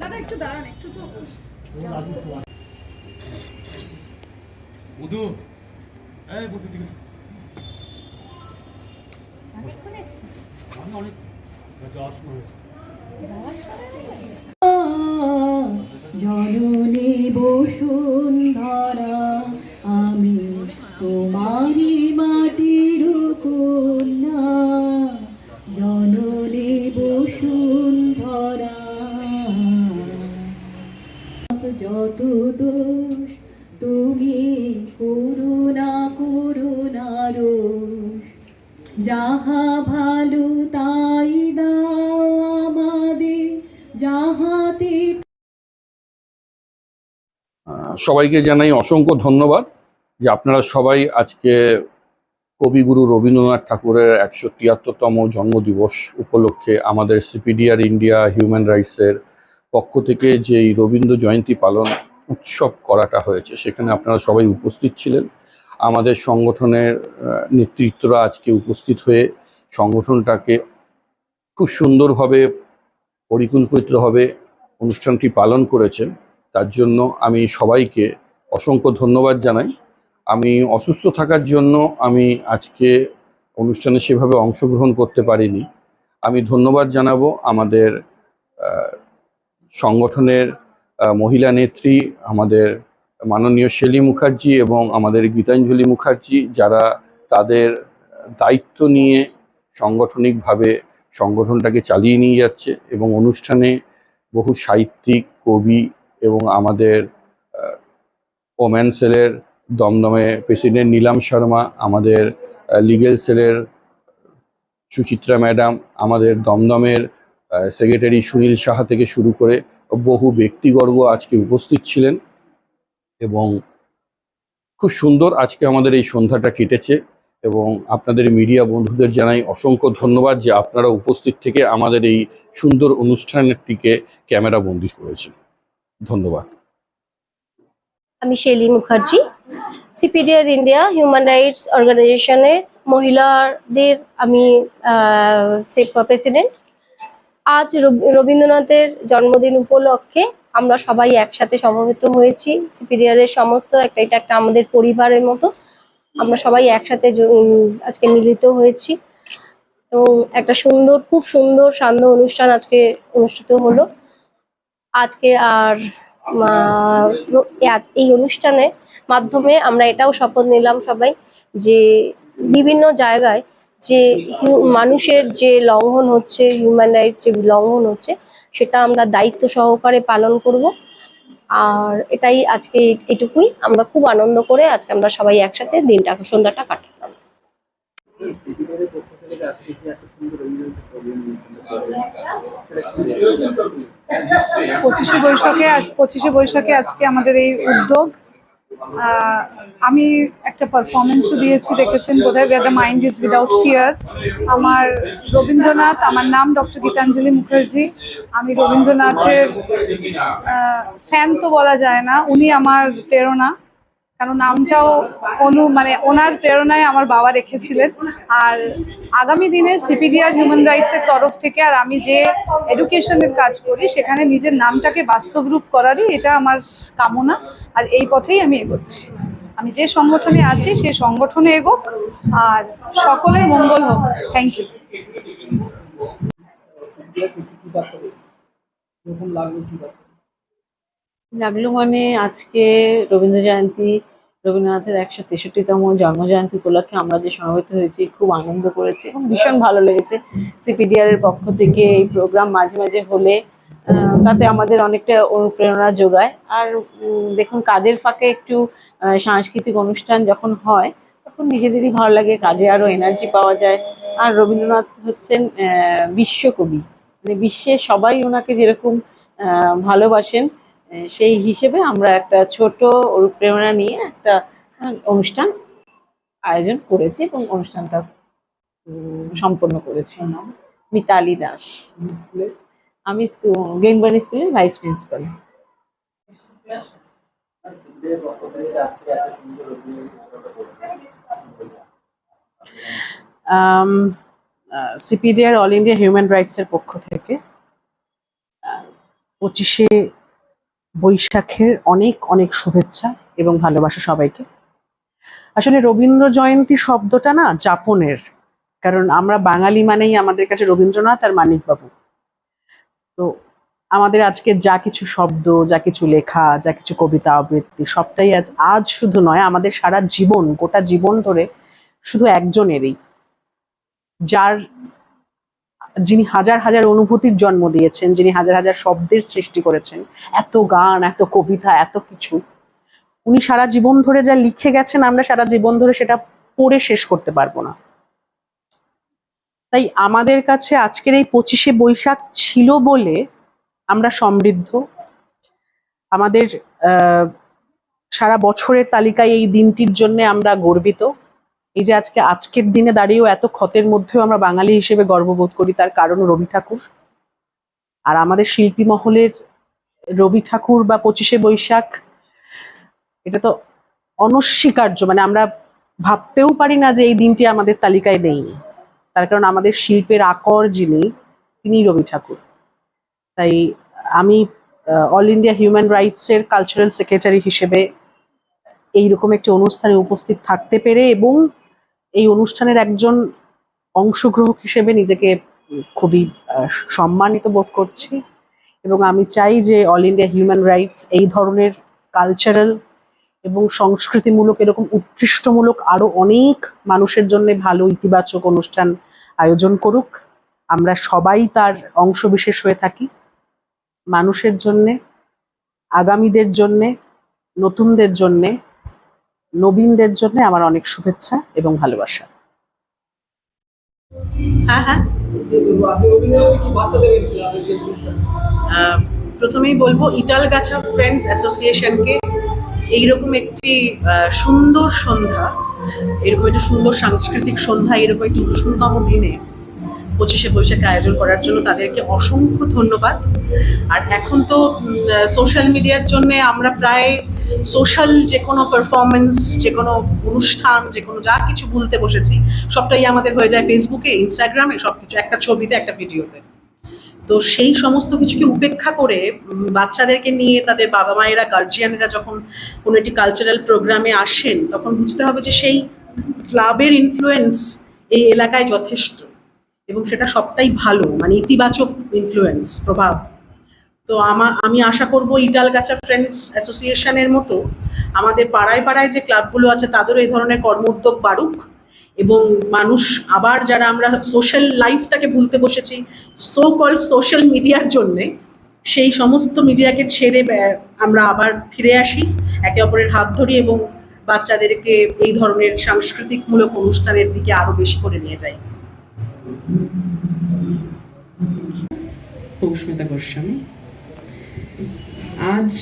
দাদা একটু দাঁড়ান একটু তো বুধু এই বুধু দিকে আমি অনেক যাওয়ার সময় হয়েছে। জননী বসুন্ধরা যাহা ভালো তাই দাও আমাদের যাহাতে সবাইকে জানাই অসংখ্য ধন্যবাদ যে আপনারা সবাই আজকে কবিগুরু রবীন্দ্রনাথ ঠাকুরের একশো তিয়াত্তরতম জন্মদিবস উপলক্ষে আমাদের সিপিডিআর ইন্ডিয়া হিউম্যান রাইটসের পক্ষ থেকে যে এই রবীন্দ্র জয়ন্তী পালন উৎসব করাটা হয়েছে, সেখানে আপনারা সবাই উপস্থিত ছিলেন। আমাদের সংগঠনের নেতৃত্বরা আজকে উপস্থিত হয়ে সংগঠনটাকে খুব সুন্দরভাবে পরিকল্পিতভাবে অনুষ্ঠানটি পালন করেছেন। তার জন্য আমি সবাইকে অসংখ্য ধন্যবাদ জানাই। আমি অসুস্থ থাকার জন্য আমি আজকে অনুষ্ঠানে সেভাবে অংশগ্রহণ করতে পারিনি। আমি ধন্যবাদ জানাব আমাদের সংগঠনের মহিলা নেত্রী, আমাদের মাননীয় শেলী মুখার্জি এবং আমাদের গীতাঞ্জলি মুখার্জি, যারা তাদের দায়িত্ব নিয়ে সাংগঠনিকভাবে সংগঠনটাকে চালিয়ে নিয়ে যাচ্ছে এবং অনুষ্ঠানে বহু সাহিত্যিক, কবি এবং আমাদের ওমেন সেলের দমদমে প্রেসিডেন্ট নীলাম শর্মা, আমাদের লিগেল সেলের সুচিত্রা ম্যাডাম, আমাদের দমদমের সেক্রেটারি সুনীল সাহা থেকে শুরু করে বহু ব্যক্তিগর্ব আজকে উপস্থিত ছিলেন। এবং খুব সুন্দর আজকে আমাদের এই সন্ধ্যাটা কেটেছে এবং আপনাদের মিডিয়া বন্ধুদের জানাই অসংখ্য ধন্যবাদ যে আপনারা উপস্থিত থেকে আমাদের এই সুন্দর অনুষ্ঠানটিকে ক্যামেরা বন্দি করেছেন। ধন্যবাদ। আমি Shelly Mukherjee, CPDR India human rights অর্গানাইজেশনের মহিলাদের আমি প্রেসিডেন্ট। আজ রবি- রবীন্দ্রনাথের জন্মদিন উপলক্ষে আমরা সবাই একসাথে সমবেত হয়েছি। সিপিডিআর এর সমস্ত একটা, এটা একটা আমাদের পরিবারের মতো। আমরা সবাই একসাথে আজকে মিলিত হয়েছি। এবং একটা সুন্দর, খুব সুন্দর সান্ধ্য অনুষ্ঠান আজকে অনুষ্ঠিত হলো। আজকে আর এই অনুষ্ঠানের মাধ্যমে আমরা এটাও শপথ নিলাম সবাই যে বিভিন্ন জায়গায় যে মানুষের যে লঙ্ঘন হচ্ছে হিউম্যান রাইট যে লঙ্ঘন হচ্ছে, সেটা আমরা দায়িত্ব সহকারে পালন করব। আর এটাই আজকে এটুকুই। আমরা খুব আনন্দ করে আজকে আমরা সবাই একসাথে দিনটা, সন্ধ্যাটা কাটালাম। পঁচিশে বৈশাখে আজ পঁচিশে বৈশাখে আজকে আমাদের এই উদ্যোগ। আমি একটা পারফরমেন্সও দিয়েছি, দেখেছেন বোধহয় the mind is without fear আমার রবীন্দ্রনাথ, আমার নাম ডক্টর গীতাঞ্জলি মুখার্জি। আমি রবীন্দ্রনাথের ফ্যান তো বলা যায় না, উনি আমার প্রেরণা। কারণ নামটাও অনু মানে ওনার প্রেরণায় আমার বাবা রেখেছিলেন। আর আগামী দিনে সিপিডিআর হিউম্যান রাইটস এর তরফ থেকে আর আমি যে এডুকেশনের কাজ করি, সেখানে নিজের নামটাকে বাস্তব রূপ করারই এটা আমার কামনা। আর এই পথেই আমি এগোচ্ছি। আমি যে সংগঠনে আছি সেই সংগঠনে এগোক, আর সকলের মঙ্গল হোক। থ্যাংক ইউ লাগল মানে আজকে রবীন্দ্র জয়ন্তী, রবীন্দ্রনাথের একশো তেষট্টিতম জন্মজয়ন্তী উপলক্ষে আমরা যে সমবেত হয়েছি, খুব আনন্দ করেছি এবং ভীষণ ভালো লেগেছে। সিপিডিআর এর পক্ষ থেকে এই প্রোগ্রাম মাঝে মাঝে হলে তাতে আমাদের অনেকটা অনুপ্রেরণা যোগায়। আর দেখুন, কাজের ফাঁকে একটু সাংস্কৃতিক অনুষ্ঠান যখন হয়, তখন নিজেদেরই ভালো লাগে, কাজে আরও এনার্জি পাওয়া যায়। আর রবীন্দ্রনাথ হচ্ছেন বিশ্বকবি। মানে বিশ্বে সবাই ওনাকে যেরকম ভালোবাসেন সেই হিসেবে আমরা একটা ছোট অনুপ্রেরণা নিয়ে একটা অনুষ্ঠান আয়োজন করেছি এবং অনুষ্ঠানটা সম্পন্ন করেছি। মিতালি দাস। স্কুলে আমি গেমবানি স্কুলের vice principal. CPDR all India human রাইটসের পক্ষ থেকে পঁচিশে বৈশাখের অনেক অনেক শুভেচ্ছা এবং ভালোবাসা সবাইকে। আসলে রবীন্দ্র জয়ন্তী শব্দটা না যাপনের, কারণ আমরা বাঙালি মানেই আমাদের কাছে রবীন্দ্রনাথ আর মানিকবাবু। তো আমাদের আজকে যা কিছু শব্দ, যা কিছু লেখা, যা কিছু কবিতা, আবৃত্তি, সবটাই আজ আজ শুধু নয়, আমাদের সারা জীবন, গোটা জীবন ধরে শুধু একজনেরই, যার যিনি হাজার হাজার অনুভূতির জন্ম দিয়েছেন, যিনি হাজার হাজার শব্দের সৃষ্টি করেছেন, এত গান, এত কবিতা, এত কিছু, উনি সারা জীবন ধরে যা লিখে গেছেন, আমরা সারা জীবন ধরে সেটা পড়ে শেষ করতে পারব না। তাই আমাদের কাছে আজকের এই পঁচিশে বৈশাখ ছিল বলে আমরা সমৃদ্ধ। আমাদের সারা বছরের তালিকায় এই দিনটির জন্য আমরা গর্বিত। এই যে আজকে, আজকের দিনে দাঁড়িয়েও এত ক্ষতের মধ্যেও আমরা বাঙালি হিসেবে গর্ববোধ করি তার কারণ রবি ঠাকুর। আর আমাদের শিল্পী মহলের রবি ঠাকুর বা পঁচিশে বৈশাখ, এটা তো অনস্বীকার্য। মানে আমরা ভাবতেও পারি না যে এই দিনটি আমাদের তালিকায় নেই। তার কারণ আমাদের শিল্পের আকর যিনি তিনি রবি ঠাকুর। তাই আমি অল ইন্ডিয়া হিউম্যান রাইটসের কালচারাল সেক্রেটারি হিসেবে এইরকম একটি অনুষ্ঠানে উপস্থিত থাকতে পেরে এবং এই অনুষ্ঠানের একজন অংশগ্রাহক হিসেবে নিজেকে খুবই সম্মানিত বোধ করছি এবং আমি চাই যে অল ইন্ডিয়া হিউম্যান রাইটস এই ধরনের কালচারাল এবং সংস্কৃতিমূলক এরকম উৎকৃষ্টমূলক আরও অনেক মানুষের জন্য ভালো ইতিবাচক অনুষ্ঠান আয়োজন করুক। আমরা সবাই তার অংশবিশেষ হয়ে থাকি। মানুষের জন্যে, আগামীদের জন্যে, নতুনদের জন্যে নবীনদের জন্য আমার অনেক শুভেচ্ছা এবং ভালোবাসা। হ্যাঁ হ্যাঁ। প্রথমেই বলব ইটালগাছা ফ্রেন্ডস অ্যাসোসিয়েশনকে এইরকম একটি সুন্দর সন্ধ্যা, এরকম একটা সুন্দর সাংস্কৃতিক সন্ধ্যা, এরকম একটি উষ্ণতম দিনে পঁচিশে বৈশাখে আয়োজন করার জন্য তাদেরকে অসংখ্য ধন্যবাদ। আর এখন তো সোশ্যাল মিডিয়ার জন্য আমরা প্রায় সোশ্যাল যে কোনো পারফরমেন্স যে কোনো অনুষ্ঠান, যে কোনো যা কিছু বলতে বসেছি, সবটাই আমাদের হয়ে যায় ফেসবুকে ইনস্টাগ্রামে সব কিছু একটা ছবিতে, একটা ভিডিওতে। তো সেই সমস্ত কিছুকে উপেক্ষা করে বাচ্চাদেরকে নিয়ে তাদের বাবা মায়েরা গার্জিয়ানেরা যখন কোনো একটি কালচারাল প্রোগ্রামে আসেন, তখন বুঝতে হবে যে সেই ক্লাবের ইনফ্লুয়েন্স এই এলাকায় যথেষ্ট। এবং সেটা সবটাই ভালো মানে ইতিবাচক ইনফ্লুয়েন্স প্রভাব। তো আমার, আমি আশা করব ইটালগাছা ফ্রেন্ডস অ্যাসোসিয়েশনের মতো আমাদের পাড়ায় পাড়ায় যে ক্লাবগুলো আছে তাদেরও এই ধরনের কর্মোদ্যোগ বাড়ুক এবং মানুষ আবার যারা আমরা সোশ্যাল লাইফটাকে ভুলতে বসেছি সো কল সোশ্যাল মিডিয়ার জন্যে সেই সমস্ত মিডিয়াকে ছেড়ে আমরা আবার ফিরে আসি। একে অপরের হাত ধরি এবং বাচ্চাদেরকে এই ধরনের সাংস্কৃতিকমূলক অনুষ্ঠানের দিকে আরও বেশি করে নিয়ে যাই। পৌষ্মিতা গোস্বামী। আজ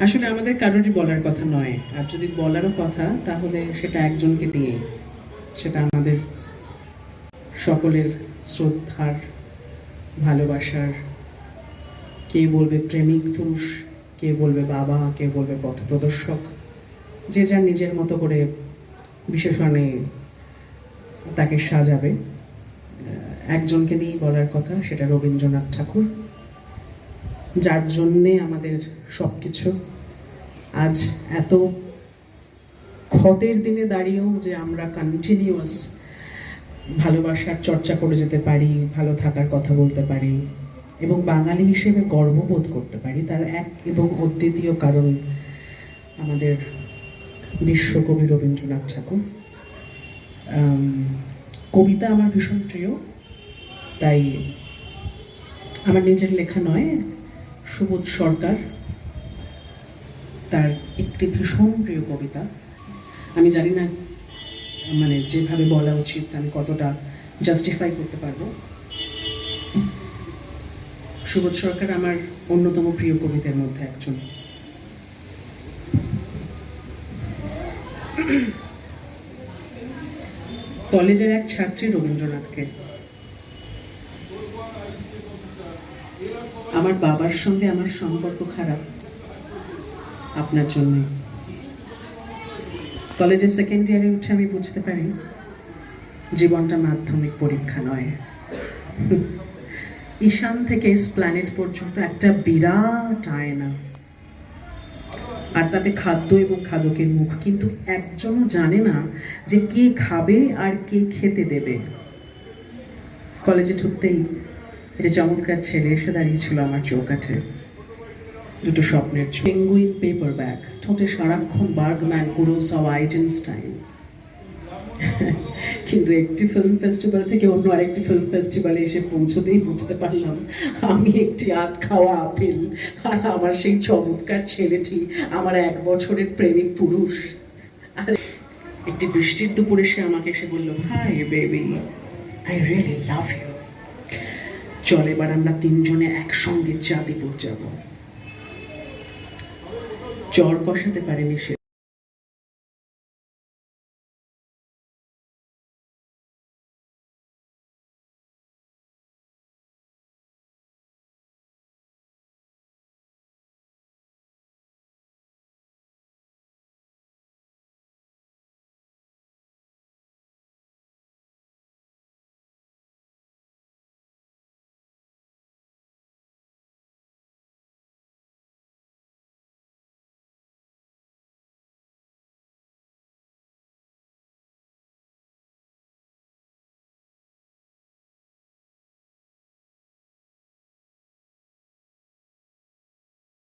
আসলে আমাদের কারোরই বলার কথা নয়। আর যদি বলারও কথা, তাহলে সেটা একজনকে দিয়ে সেটা আমাদের সকলের শ্রদ্ধার, ভালোবাসার। কে বলবে প্রেমিক পুরুষ, কে বলবে বাবা, কে বলবে পথপ্রদর্শক যে যার নিজের মতো করে বিশেষণে তাকে সাজাবে। একজনকে নিয়েই বলার কথা, সেটা রবীন্দ্রনাথ ঠাকুর। যার জন্যে আমাদের সব কিছু আজ এত ক্ষতের দিনে দাঁড়িয়েও যে আমরা কন্টিনিউয়াস ভালোবাসার চর্চা করে যেতে পারি, ভালো থাকার কথা বলতে পারি, এবং বাঙালি হিসেবে গর্ববোধ করতে পারি, তার এক এবং অদ্বিতীয় কারণ আমাদের বিশ্বকবি রবীন্দ্রনাথ ঠাকুর। কবিতা আমার ভীষণ প্রিয়, তাই আমার নিজের লেখা নয় সুবোধ সরকার, তার একটি ভীষণ প্রিয় কবিতা। আমি জানি না মানে যেভাবে বলা উচিত, আমি কতটা জাস্টিফাই করতে পারব। সুবোধ সরকার আমার অন্যতম প্রিয় কবিতার মধ্যে একজন। কলেজের এক ছাত্রী রবীন্দ্রনাথকে আমার বাবার সঙ্গে আমার সম্পর্ক খারাপ। আপনার জন্য কলেজের সেকেন্ড ইয়ারে উঠে আমি বুঝতে পারি, জীবনটা মাধ্যমিক পরীক্ষা নয়। ঈশান থেকে স্প্ল্যানেট পর্যন্ত একটা বিরাট আয়না। আর তাতে খাদ্য এবং খাদকের মুখ কিন্তু একজনও জানে না যে কে খাবে আর কে খেতে দেবে। কলেজে ঢুকতেই এটা চমৎকার ছেলে এসে দাঁড়িয়েছিল আমার চৌকাঠে। দুটো স্বপ্নের পেঙ্গুইন পেপার ব্যাগ ঠোঁটে সারাক্ষণ বার্গম্যান কুরোসাও আইজেনস্টাইন কিন্তু একটি ফিল্ম ফেস্টিভ্যাল থেকে অন্য আরেকটি ফিল্ম ফেস্টিভ্যালে এসে পৌঁছতেই বুঝতে পারলাম, আমি একটি আধ খাওয়া আপেল, আর আমার সেই চমৎকার ছেলেটি আমার এক বছরের প্রেমিক পুরুষ। আর একটি বৃষ্টির দুপুরে সে আমাকে এসে বলল hi baby I really love you চল এবার আমরা তিনজনে একসঙ্গে চাঁদিপুর যাব চর কষাতে পারেনি সে।